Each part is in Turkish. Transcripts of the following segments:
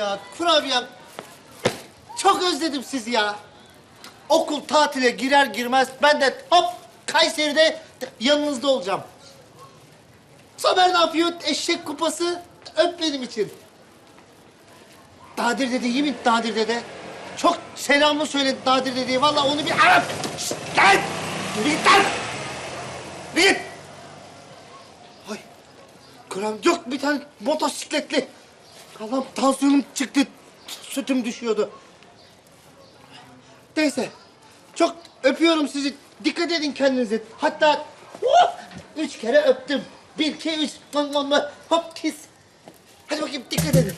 ya, kurabiyem. Çok özledim sizi ya. Okul tatile girer girmez ben de hop Kayseri'de yanınızda olacağım. Somer ne yapıyor? Eşek kupası öp benim için. Nadir dede iyi mi Nadir dede? Çok selamı söyledi Nadir dedeye. Vallahi onu bir arap. Lan! Yürü git lan! Git! Ay, kram yok bir tane motosikletli. Allah'ım tansiyonum çıktı. Sütüm düşüyordu. Neyse. Çok öpüyorum sizi. Dikkat edin kendinize. Hatta hop, üç kere öptüm. Bir, iki, üç. Mım. Hop, kiss. Hadi bakayım dikkat edin.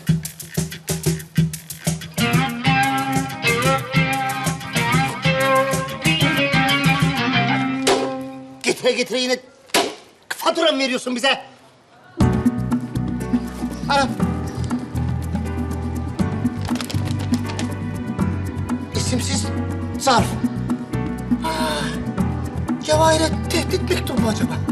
Getire getire yine fatura mı veriyorsun bize? Anam. Zarf. Ah, Cevahir'e tehdit mektubu mu acaba?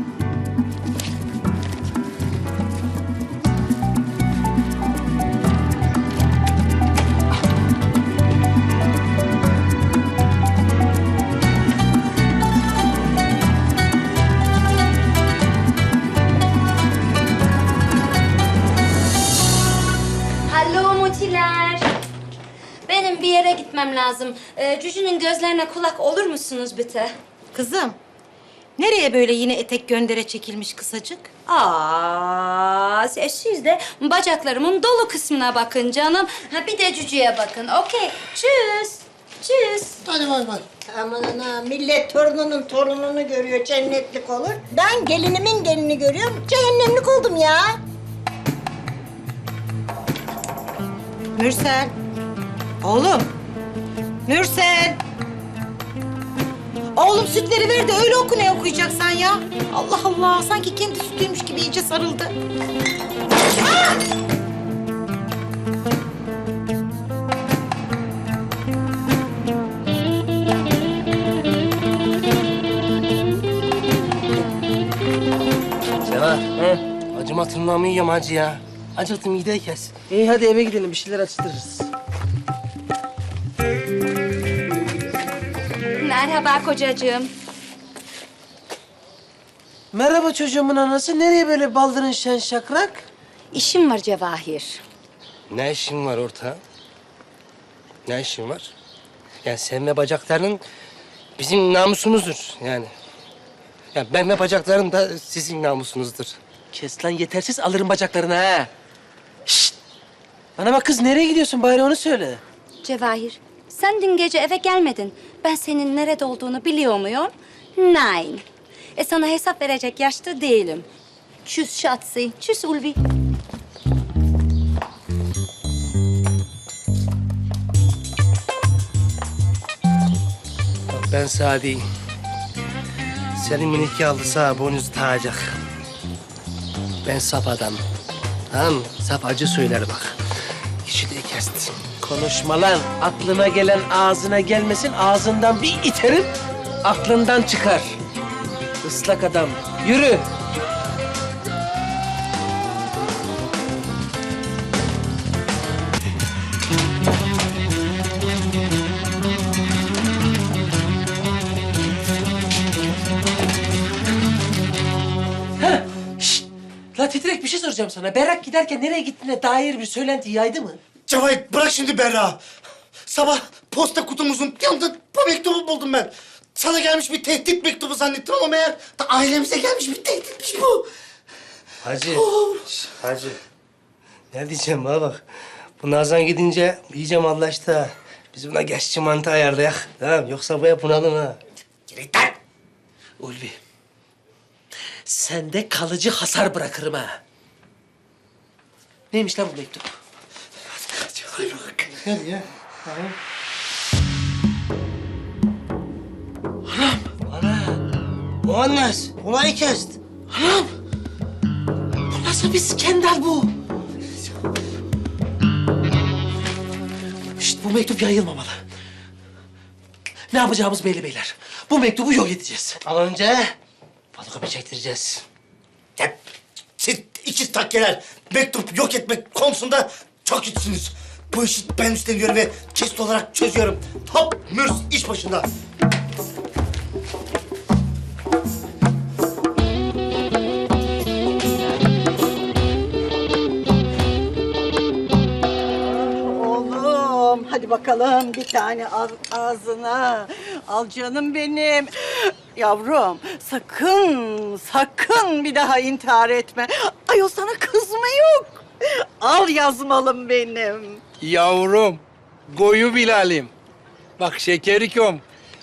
Benim bir yere gitmem lazım. Ee, Cücü'nün gözlerine kulak olur musunuz bitte? Kızım, nereye böyle yine etek göndere çekilmiş kısacık? Aa, siz de bacaklarımın dolu kısmına bakın canım. Ha, bir de Cücü'ye bakın. Okey. Tschüss. Tschüss. Hadi bay bay. Aman ana millet torununun torununu görüyor cennetlik olur. Ben gelinimin gelini görüyorum cehennemlik oldum ya. Mürsel. Oğlum. Mürsel. Oğlum sütleri ver de öyle oku ne okuyacaksan ya. Allah Allah, sanki kendi sütüymüş gibi iyice sarıldı. Seva. Acıma tırnağımı yiyorum hacı ya. Kes. İyi hadi eve gidelim bir şeyler atıştırırız. Merhaba kocacığım. Merhaba çocuğumun anası. Nereye böyle baldırın şen şakrak? İşim var Cevahir. Ne işin var orta? Ne işin var? Yani sevme bacakların bizim namusumuzdur yani. Ya ben ve bacaklarım da sizin namusunuzdur. Kes lan yetersiz alırım bacaklarını ha. Şşt! Bana bak kız nereye gidiyorsun bari onu söyle. Cevahir, sen dün gece eve gelmedin. Ben senin nerede olduğunu biliyor muyum? Nein. E sana hesap verecek yaşta değilim. Tschüss Schatzi. Tschüss Ulvi. Ben diyeyim. Senin minik aldı sağ boynuz tağacak. Ben sap adamım. Tamam? Sap acı söyler bak. Kişiliği kestim. Konuşma lan. Aklına gelen ağzına gelmesin. Ağzından bir iterim. Aklından çıkar. Islak adam. Yürü. La titrek bir şey soracağım sana. Berrak giderken nereye gittiğine dair bir söylenti yaydı mı? Cevahir bırak şimdi Berra. Sabah posta kutumuzun yanında bu mektubu buldum ben. Sana gelmiş bir tehdit mektubu zannettim ama meğer da ailemize gelmiş bir tehditmiş bu. Hacı. şş, Hacı. Ne diyeceğim bana bak. Bu Nazan gidince iyice mallaştı ha. Biz buna geçici mantı ayarlayak. Tamam yoksa bu hep bunalım ha. Geri git lan. Ulvi. Sende kalıcı hasar bırakırım ha. Neymiş lan bu mektup? Gel ya. Muannas, olayı kest. Anam! Bu nasıl bir skandal bu? Şşt, bu mektup yayılmamalı. Ne yapacağımız belli beyler. Bu mektubu yok edeceğiz. Al önce fotokopi çektireceğiz. Hep siz ikiz takkeler mektup yok etmek konusunda çok güçsünüz. Bu işi ben üstleniyorum ve kesit olarak çözüyorum. Hop mürs iş başında. Oğlum hadi bakalım bir tane al ağzına. Al canım benim. Yavrum sakın sakın bir daha intihar etme. Ay o sana kız mı yok? Al yazmalım benim. Yavrum, goyu Bilal'im. Bak şekerikom,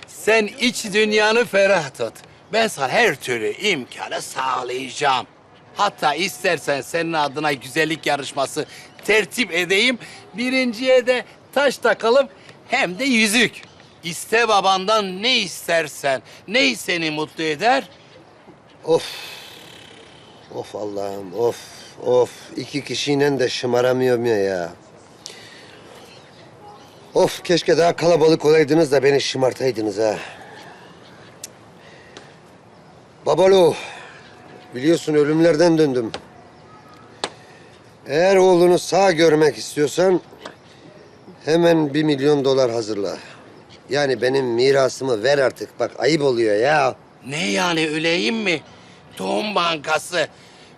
sen iç dünyanı ferah tut. Ben sana her türlü imkanı sağlayacağım. Hatta istersen senin adına güzellik yarışması tertip edeyim. Birinciye de taş takalım hem de yüzük. İste babandan ne istersen, ne seni mutlu eder? Of. Of Allah'ım of. Of. iki kişiyle de şımaramıyorum ya. Of keşke daha kalabalık olaydınız da beni şımartaydınız ha. Babalo. Biliyorsun ölümlerden döndüm. Eğer oğlunu sağ görmek istiyorsan hemen bir milyon dolar hazırla. Yani benim mirasımı ver artık. Bak ayıp oluyor ya. Ne yani öleyim mi? Tohum bankası.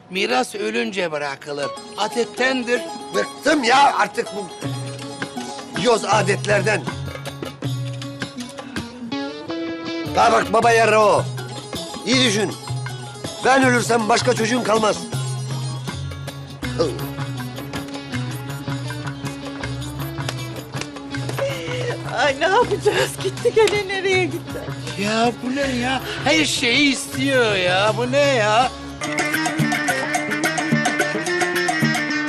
Miras ölünce bırakılır. Adettendir. Bıktım ya artık bu yoz adetlerden. Bana bak baba yarra o. İyi düşün. Ben ölürsem başka çocuğun kalmaz. Ay ne yapacağız? Gitti gene nereye gitti? Ya bu ne ya? Her şeyi istiyor ya. Bu ne ya?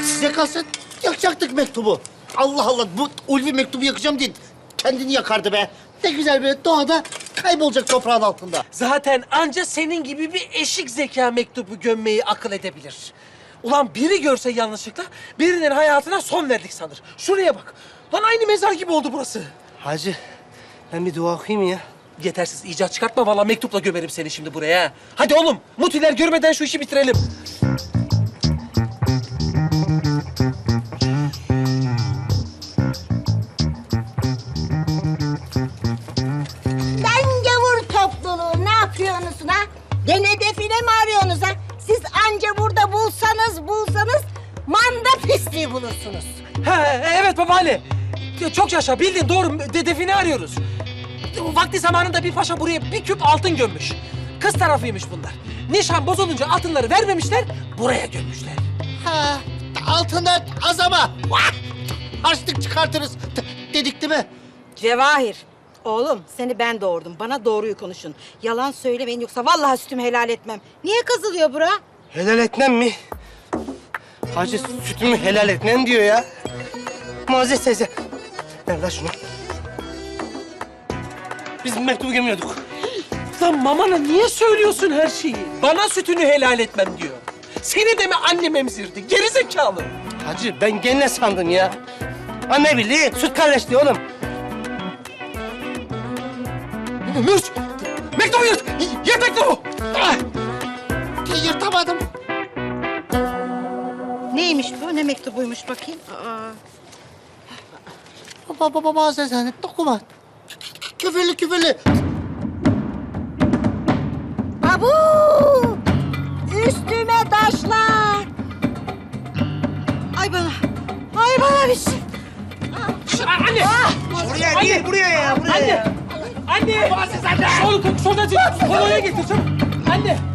Size kalsa yakacaktık mektubu. Allah Allah bu ulvi mektubu yakacağım diye kendini yakardı be. Ne güzel böyle doğada kaybolacak toprağın altında. Zaten anca senin gibi bir eşik zeka mektubu gömmeyi akıl edebilir. Ulan biri görse yanlışlıkla birinin hayatına son verdik sanır. Şuraya bak. Lan aynı mezar gibi oldu burası. Hacı ben bir dua okuyayım ya. Yetersiz icat çıkartma vallahi mektupla gömerim seni şimdi buraya. ha. Hadi oğlum mutiler görmeden şu işi bitirelim. Babaanne. Çok yaşa bildin doğru de define arıyoruz. Vakti zamanında bir paşa buraya bir küp altın gömmüş. Kız tarafıymış bunlar. Nişan bozulunca altınları vermemişler, buraya gömmüşler. Ha, altında az ama. Vah! Harçlık çıkartırız d- dedik değil mi? Cevahir. Oğlum seni ben doğurdum. Bana doğruyu konuşun. Yalan söylemeyin yoksa vallahi sütümü helal etmem. Niye kazılıyor bura? Helal etmem mi? Hacı sütümü helal etmem diyor ya. Muazzez teyze. Ver lan şunu. Biz bu mektubu gömüyorduk. Lan mamana niye söylüyorsun her şeyi? Bana sütünü helal etmem diyor. Seni de mi annem emzirdi? Geri zekalı. Hacı ben gene sandım ya. Anne birliği, süt kardeşliği oğlum. Mürs! Mektubu yırt! Yırt mektubu! Ah! Yırtamadım. Neymiş bu? Ne mektubuymuş bakayım? Aa. Baba baba bazen sen dokuma. Küfürlü küfürlü. Abu! Üstüme taşlar. Ay bana. Ay bana bir şey. Anne! Buraya değil buraya ya buraya. Anne! Anne! Sol, solda kolonya getir çabuk. Anne!